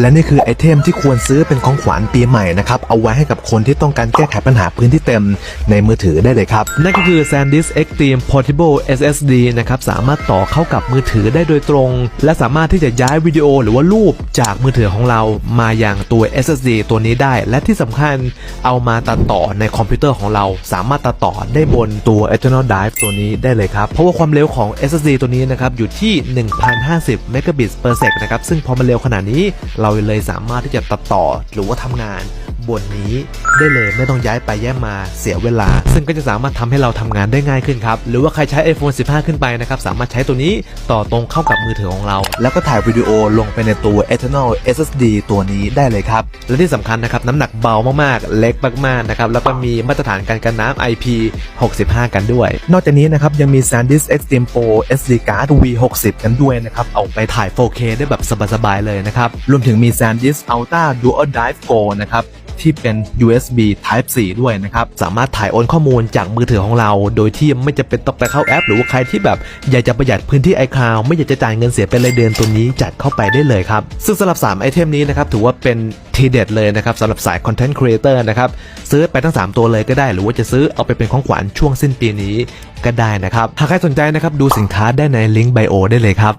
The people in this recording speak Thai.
และนี่คือไอเทมที่ควรซื้อเป็นของขวัญปีใหม่นะครับเอาไว้ให้กับคนที่ต้องการแก้ไขปัญหาพื้นที่เต็มในมือถือได้เลยครับ นั่นก็คือ SanDisk Extreme Portable SSD นะครับสามารถต่อเข้ากับมือถือได้โดยตรง และสามารถที่จะย้ายวิดีโอหรือว่ารูปจากมือถือของเรามาอย่างตัว SSD ตัวนี้ได้ และที่สำคัญเอามาตัดต่อในคอมพิวเตอร์ของเรา สามารถตัดต่อได้บนตัว External Drive ตัวนี้ได้เลยครับเพราะว่าความเร็วของ SSD ตัวนี้นะครับอยู่ที่ 1050 m b p s นะครับซึ่งพอมันเร็วขนาดนี้เราเลยสามารถที่จะตัดต่อหรือว่าทำงาน บนนี้ได้เลยไม่ต้องย้ายไปย้ายมาเสียเวลา ซึ่งก็จะสามารถทำให้เราทำงานได้ง่ายขึ้นครับ หรือว่าใครใช้ iPhone 15 ขึ้นไปนะครับสามารถใช้ตัวนี้ต่อตรงเข้ากับมือถือของเรา แล้วก็ถ่ายวิดีโอลงไปในตัว Eternal SSD ตัวนี้ได้เลยครับ และที่สำคัญนะครับน้ำหนักเบามากๆ เล็กมากๆนะครับแล้วก็มีมาตรฐานการกันน้ำ IP 65 กันด้วย นอกจากนี้นะครับยังมี SanDisk Extreme Pro SD Card V60 กันด้วยนะครับเอาไปถ่าย 4K ได้แบบสบายๆเลยนะครับรวมถึงมี SanDisk Ultra Dual Drive Go นะครับ ที่เป็น USB Type C ด้วยนะครับ สามารถถ่ายโอนข้อมูลจากมือถือของเรา โดยที่ไม่จะเป็นต้องไปเข้าแอป หรือว่าใครที่แบบอยากจะประหยัดพื้นที่ iCloud ไม่อยากจะจ่ายเงินเสียเป็นรายเดือนตัวนี้จัดเข้าไปได้เลยครับ ซึ่งสำหรับ 3 ไอเทมนี้นะครับถือว่าเป็นทีเด็ดเลยนะครับสำหรับสาย Content Creator นะครับซื้อไปทั้ง 3 ตัวเลยก็ได้ หรือว่าจะซื้อเอาไปเป็นของขวัญช่วงสิ้นปีนี้ก็ได้นะครับหากใครสนใจนะครับดูสินค้าได้ในลิงก์ไบโอได้เลยครับ